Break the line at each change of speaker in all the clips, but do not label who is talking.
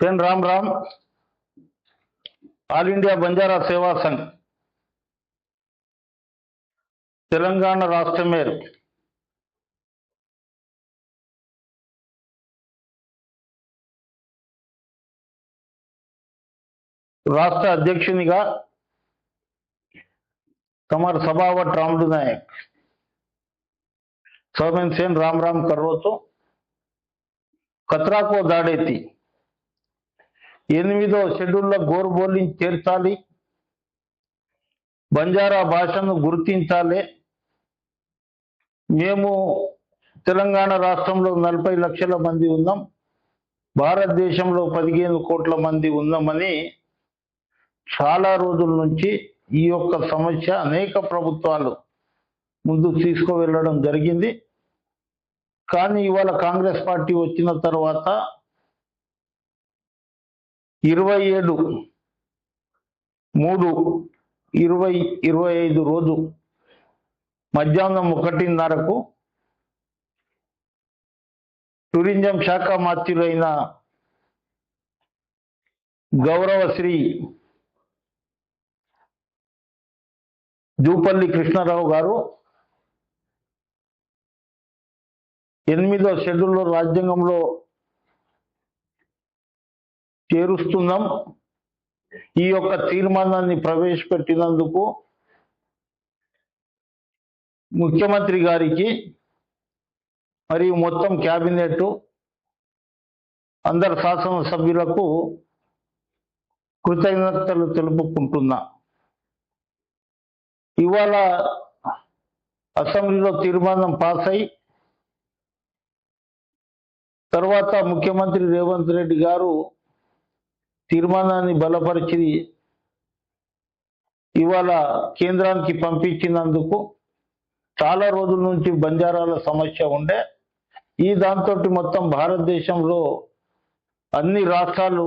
Pen Ram Ram all India Banjara Seva Sangh Telangana राष्ट्र mayor राष्ट्र अध्यक्ष कमर सभावट रामडु नायक सौमेन सेन राम राम करो तो कतरा को दाड़े थी ఎనిమిదో షెడ్యూల్లో గోరుబోలిని చేర్చాలి. బంజారా భాషను గుర్తించాలి. మేము తెలంగాణ రాష్ట్రంలో నలభై లక్షల మంది ఉన్నాం. భారతదేశంలో పదిహేను కోట్ల మంది ఉన్నామని చాలా రోజుల నుంచి ఈ యొక్క సమస్య అనేక ప్రభుత్వాలు ముందుకు తీసుకువెళ్ళడం జరిగింది. కానీ ఇవాళ కాంగ్రెస్ పార్టీ వచ్చిన తర్వాత ఇరవై ఏడు. మూడు. ఇరవై ఇరవై ఐదు రోజు మధ్యాహ్నం ఒకటిన్నరకు టూరిజం శాఖ మంత్రులైన గౌరవ శ్రీ జూపల్లి కృష్ణారావు గారు ఎనిమిదో షెడ్యూల్లో రాజ్యాంగంలో చేరుస్తున్నాం. ఈ యొక్క తీర్మానాన్ని ప్రవేశపెట్టినందుకు ముఖ్యమంత్రి గారికి మరియు మొత్తం క్యాబినెట్ అందరు శాసనసభ్యులకు కృతజ్ఞతలు తెలుపుకుంటున్నా. ఇవాళ అసెంబ్లీలో తీర్మానం పాస్ అయి తర్వాత ముఖ్యమంత్రి రేవంత్ రెడ్డి గారు తీర్మానాన్ని బలపరిచి ఇవాళ కేంద్రానికి పంపించినందుకు చాలా రోజుల నుంచి బంజారాల సమస్య ఉండే. ఈ దాంతో మొత్తం భారతదేశంలో అన్ని రాష్ట్రాలు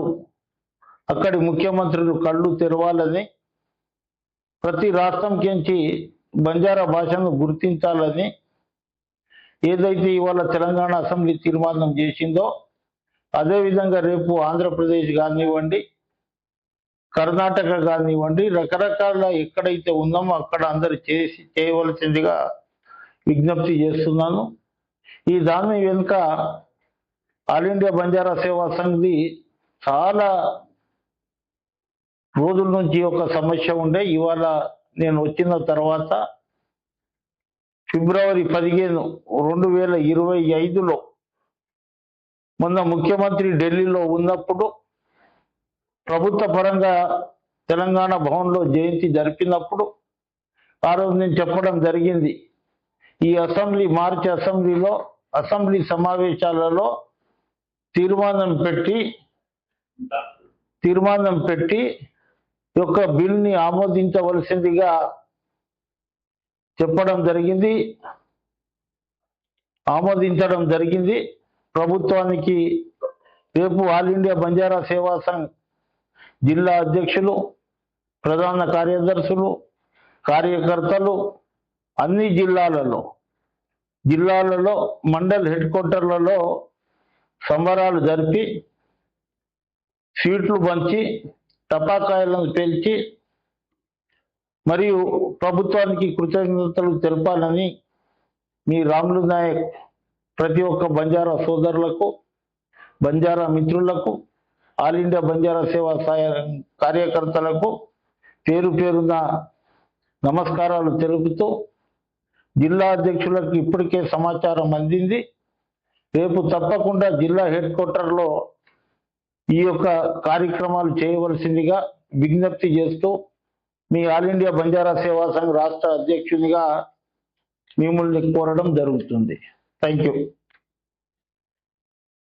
అక్కడి ముఖ్యమంత్రులు కళ్ళు తెరవాలని ప్రతి రాష్ట్రం కించి బంజారా భాషను గుర్తించాలని ఏదైతే ఇవాళ తెలంగాణ అసెంబ్లీ తీర్మానం చేసిందో అదేవిధంగా రేపు ఆంధ్రప్రదేశ్ కానివ్వండి కర్ణాటక కానివ్వండి రకరకాల ఎక్కడైతే ఉన్నామో అక్కడ అందరు చేసి చేయవలసిందిగా విజ్ఞప్తి చేస్తున్నాను. ఈ దాని వెనుక ఆల్ ఇండియా బంజారా సేవా సంఘి చాలా రోజుల నుంచి ఒక సమస్య ఉండే. ఇవాళ నేను వచ్చిన తర్వాత ఫిబ్రవరి పదిహేను రెండు వేల ఇరవై ఐదులో మొన్న ముఖ్యమంత్రి ఢిల్లీలో ఉన్నప్పుడు ప్రభుత్వ పరంగా తెలంగాణ భవన్లో జయంతి జరిపినప్పుడు ఆ రోజు నేను చెప్పడం జరిగింది. ఈ అసెంబ్లీ మార్చి అసెంబ్లీలో అసెంబ్లీ సమావేశాలలో తీర్మానం పెట్టి తీర్మానం పెట్టి యొక్క బిల్ని ఆమోదించవలసిందిగా చెప్పడం జరిగింది. ఆమోదించడం జరిగింది. ప్రభుత్వానికి రేపు ఆల్ ఇండియా బంజారా సేవా సంఘ్ జిల్లా అధ్యక్షులు ప్రధాన కార్యదర్శులు కార్యకర్తలు అన్ని జిల్లాలలో జిల్లాలలో మండల్ హెడ్ క్వార్టర్లలో సంబరాలు జరిపి సీట్లు పంచి టపాకాయలను పేల్చి మరియు ప్రభుత్వానికి కృతజ్ఞతలు తెలపాలని మీ రాములు నాయక్ ప్రతి ఒక్క బంజారా సోదరులకు బంజారా మిత్రులకు ఆల్ ఇండియా బంజారా సేవా సాయ కార్యకర్తలకు పేరు పేరున నమస్కారాలు తెలుపుతూ జిల్లా అధ్యక్షులకు ఇప్పటికే సమాచారం అందింది. రేపు తప్పకుండా జిల్లా హెడ్ క్వార్టర్లో ఈ యొక్క కార్యక్రమాలు చేయవలసిందిగా విజ్ఞప్తి చేస్తూ మీ ఆల్ ఇండియా బంజారా సేవా సంఘ్ రాష్ట్ర అధ్యక్షునిగా మిమ్మల్ని కోరడం జరుగుతుంది. Thank you.